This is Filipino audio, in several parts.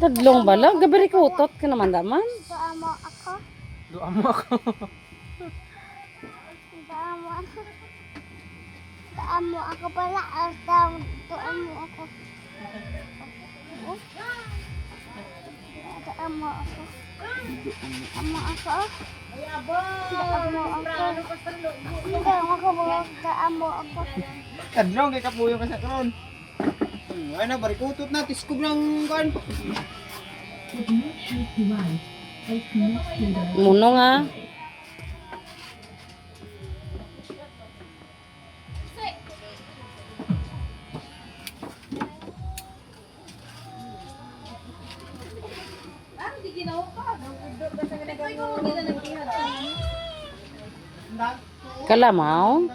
Tadlong bala. Gabi ko utot ka naman daman. Saan mo ako? Doon mo ako. Saan mo ako? Saan mo ako pala? Ah, saan mo ako? Saan mo ako? Saan mo ako? Saan mo ako? Mo ako? Kadlong kay kapuyo ka sa karon. Hmm, ay na barikutot na tiskog ng kan. Muno nga. Kalamaw?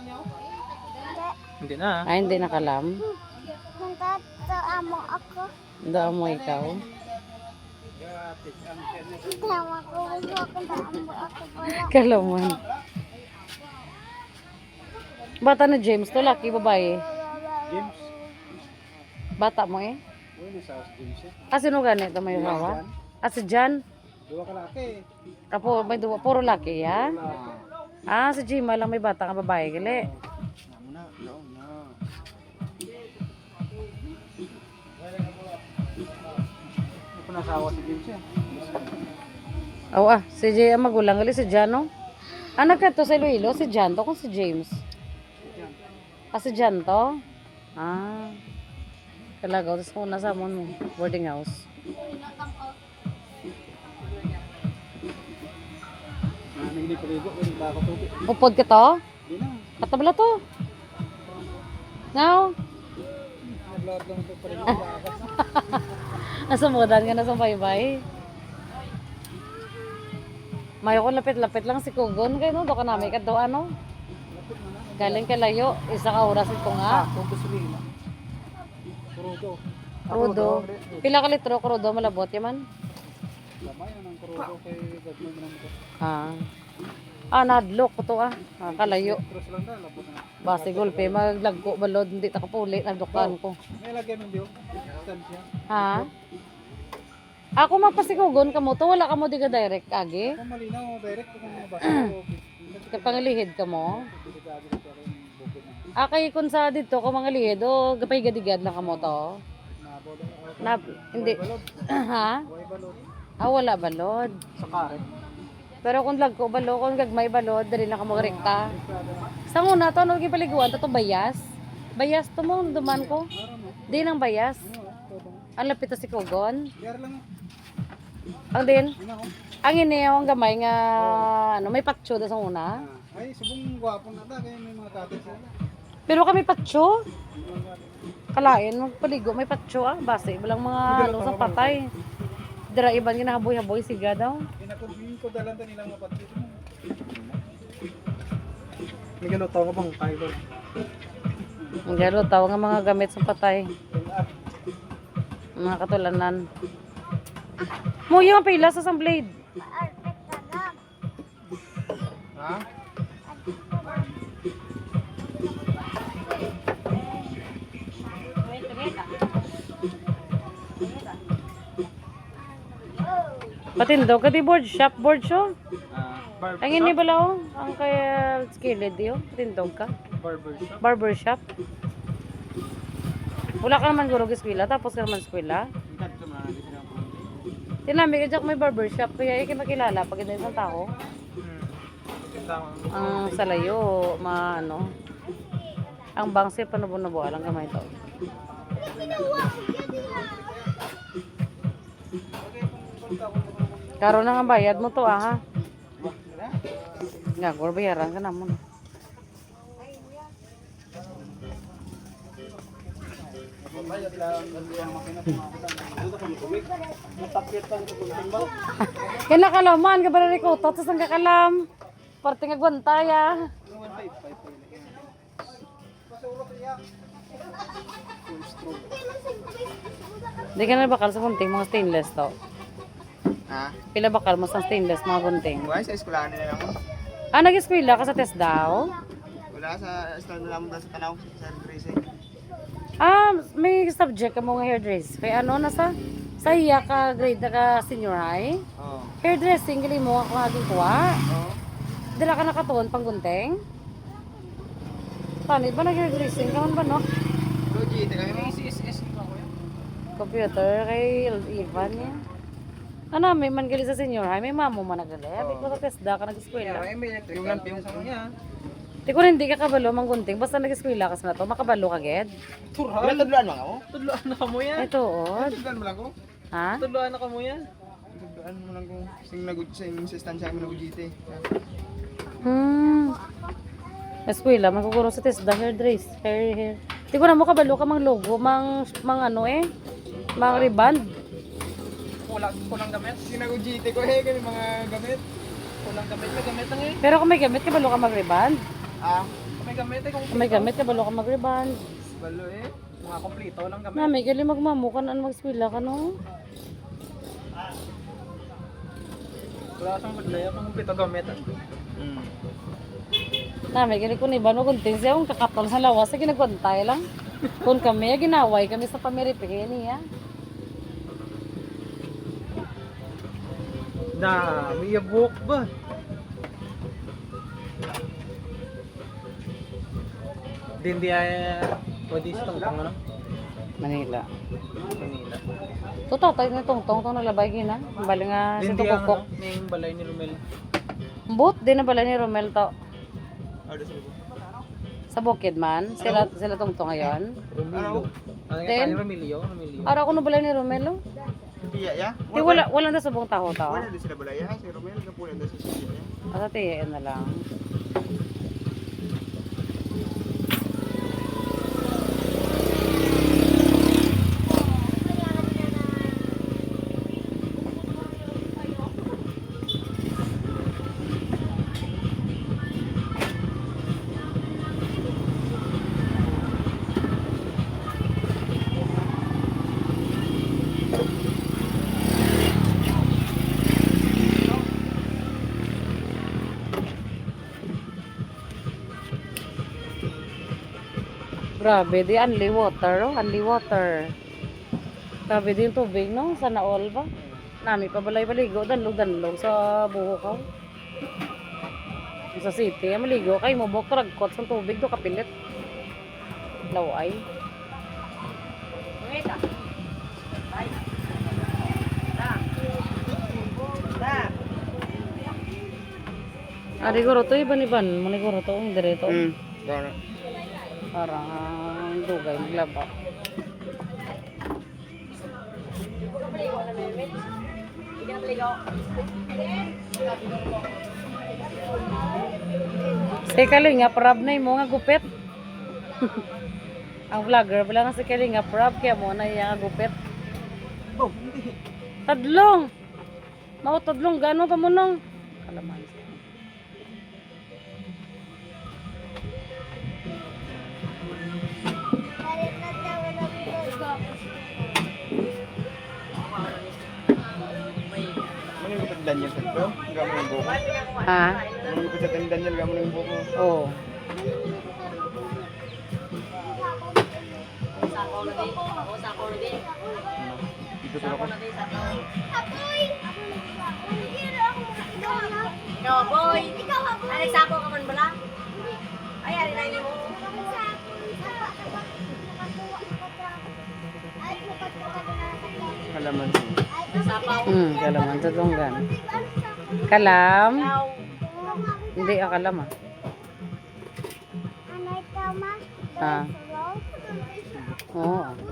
Hindi na. Ay, hindi na kalam. Punta saan mo ako? Daan mo ikaw. Saan mo ako? Saan mo ako? Kalaman. Bata na James to, laki babae. James. Bata mo eh. Uy, nasa house James siya. Ah, sino ganito may hawa? Ah, si Jan? Duwa ka laki. Apo, may duwa, puro laki ya? Ah. Ah, si Jima lang may bata nga babae, gali. Namo na, no, na. Nasawa si James siya? Oo ah, si Jay ang magulang, gali si Jan, no? Anak ka to sa Iloilo, si Jan to, kung si James. Ah, si Jan to? Ah. Kalagaw, tapos kung nasa mo, boarding house. Ah, hindi pa ligo, hindi pa ako tubig. Upod ka to? Hindi na. Katabla to. Now, Nag-vlog lang ito nasa mudan ka na sa baybay. Mayo ko lapit-lapit lang si Kugon kay no, do ka namin kadto ano. Galing kay layo, isa ka oras ito nga. Nila. Kurudo. Krudo. Pila ka litro krudo malabot yaman? Lamay ang kurudo kay Gadman mo. Ah. Ah, nadlok ko to ah. ah kalayo. Basi gulpe maglagko balod hindi ta kapuli nagdoktan ko. May lagyan ng diyo. Ha? Ako magpasikugon kamo to wala kamo di ka direct agi. Kung malinaw, direct kung mabasa ko. Kapangilihid ka mo. Ko. Ah, kay kun sa dito ko mga lihid o gapay gadigad lang kamo to. Nabod. Na, hindi. Ha? Ah, wala balod. Sa karet. Pero kung lag ko balo, kung gagmay balod, dali na kamo rekta. Sa una to, ano paliguan to, to bayas. Bayas to mo, duman ko. Di nang bayas. Ang lapit to si lang. Ang din, ang ini ang gamay nga, ano, may patso da sa una. Ay, subong gwapo na ta. Kaya may mga katit sila. Pero kami patso. Kalain, magpaligo, may patso ah. Base, walang mga ano sa patay. Dira iban ginahaboy-haboy siga daw. Ko dalan ta nilang mapatit mo. May ganun tao bang kayo ba? Ang galo, nga mga gamit sa patay. Mga katulanan. Mo yung pila sa isang blade. Perfect na lang. Patindo ka di board shop, board show. Ah, barber Ang ini bala oh, ang kaya skilled yo, patindog ka. Barber shop. Barber shop. Wala ka naman gurog eskwela, tapos ka naman eskwela. Tinami ka dyan may barber shop, kaya ikin makilala pag ito isang tao. Hmm. Ang salayo, ma ano. Ang bangsi panubo-nubo lang gamay to. Karon na nga bayad mo to ah. Nga, gor bayaran ka na mo. Yan nakalaman, ka ba na rikuto, tapos ang kakalam. Parte nga gwantaya. Di ka na bakal sa gunting, mga stainless to. Ha? Pila bakal mo sa stainless, mga gunting. Wala sa eskwelahan nila ako. Ah, nag-eskwela ka sa test daw? Wala sa stand lang sa tanaw sa dressing. Ah, may subject ka mo nga hairdress. Kaya ano, nasa Sa iya ka grade na ka senior high? Oo. Hairdressing, gali mo ako aging kuha. Oo. Dala ka nakatuon pang gunting? Tanit ba nag-hairdressing? Kaman ba no? Luigi, teka mo. Computer kay Ivan niya. Ano, may man gali sa senior high, may mamo man nagali. Abi ko sa TESDA ka nag-eskwela. Kaya may electric yung lamp yung sa kanya. Di ko rin hindi ka kabalo mang gunting. Basta nag-eskwela ka sa na to, makabalo ka ged. Ilan tudluan mo ako? Tudloan na ka mo yan. Ito, oh. Tudluan mo lang ko. Ha? Tudloan na ka mo yan. Tudluan mo lang ko. Sing nagud sing sa stansya mo nagudite. Hmm. Eskwela, magkukuro sa TESDA, hairdress. Hair, hair. Di ko na mo kabalo ka mang logo, mang, mang ano eh. Mang riband. Kulang, kulang gamit. Sing nagudite ko eh kami mga gamit. Kulang gamit. May gamit lang eh. Pero kung may gamit, kabalo ka mag-riband. Ah, May gamit eh. Kung Kung may gamit, kabalo ka mag-riband. balo eh. mga kompleto lang gamit. Mami, gali magmamukan, ano mag-eskwela ka no? Wala kang budlaya kung kompleto gamit. ah. Mm. Nami, gali ko ni Bano gunting siya, kung kakatol sa lawas, sa ginagwantay lang. Kung kami, ginaway kami sa pamiripigay niya. Na, may book ba? Din di ay pwede sa tangtang ano? Manila. Manila. Totoo, tayo na tongtong, tong naglabay gina. Bali nga si Din di ang Tukukok. ano, yung balay ni Romel. But, di na bala ni Romel to. Ah, sa Sa bukid man, sila, sila tongtong ngayon. Romilio. Ano tayo? Romilio? Romilio. Araw ko na bala ni Romel, oh. Tiya ya? Di wala, wala na subong taho to. Wala din sila balaya. Si Romel, kapunan doon sa siya. Asa tiyain na lang. Grabe, di only water, oh. Only water. Grabe din tubig, no? Sana all ba? Nami pa balay maligo, danlog-danlog sa buho ko. Sa city, ah, maligo kay mo bok ragkot sa tubig do kapilit. Laway. Ari guro to iban iban, mo ni guro to ang direto. Hmm. Gana. Parang dugay maglaba. Si Kalinga Prab na mo nga gupit. Ang vlogger pala nga si Kalinga Prab kaya mo na iya nga gupit. Oh. Tadlong. Mao tadlong gano pa mo nung. Kalaman. Daniel sa bro? Gamo ng buko. Ha? Ano kapit sa Daniel, gamo ng buko. Oo. Dito sa ako. Ikaw, boy. Ikaw, boy. Ano, sabo ka man bala? Hmm, kalaman tadlong gan. Kalam. Hindi ah, kalam ah. Ah. Oo. Stop.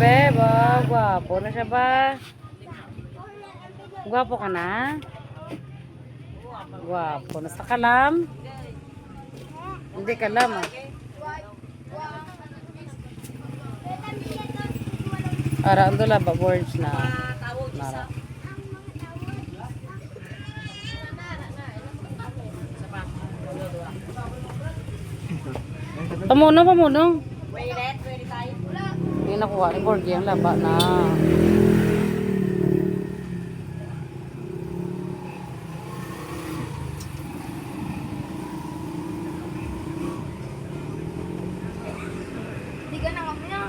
Bebe, ba, gwapo na siya ba? Gwapo ka na? Gwapo. Nasa kalam? Hindi kalam ah. Ara, ang dula ba words na? Nara. Pamuno, pamuno. Hindi nakuha ni Borgie ang laba na. Hindi ka na kami na.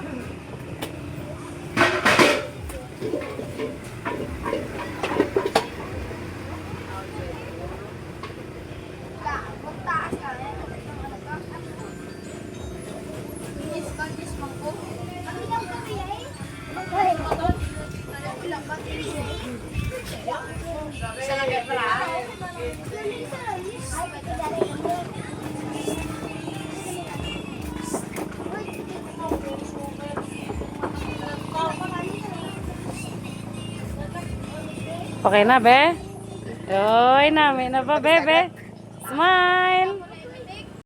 Okay na, be? Oy, namin na ba, bebe? Smile!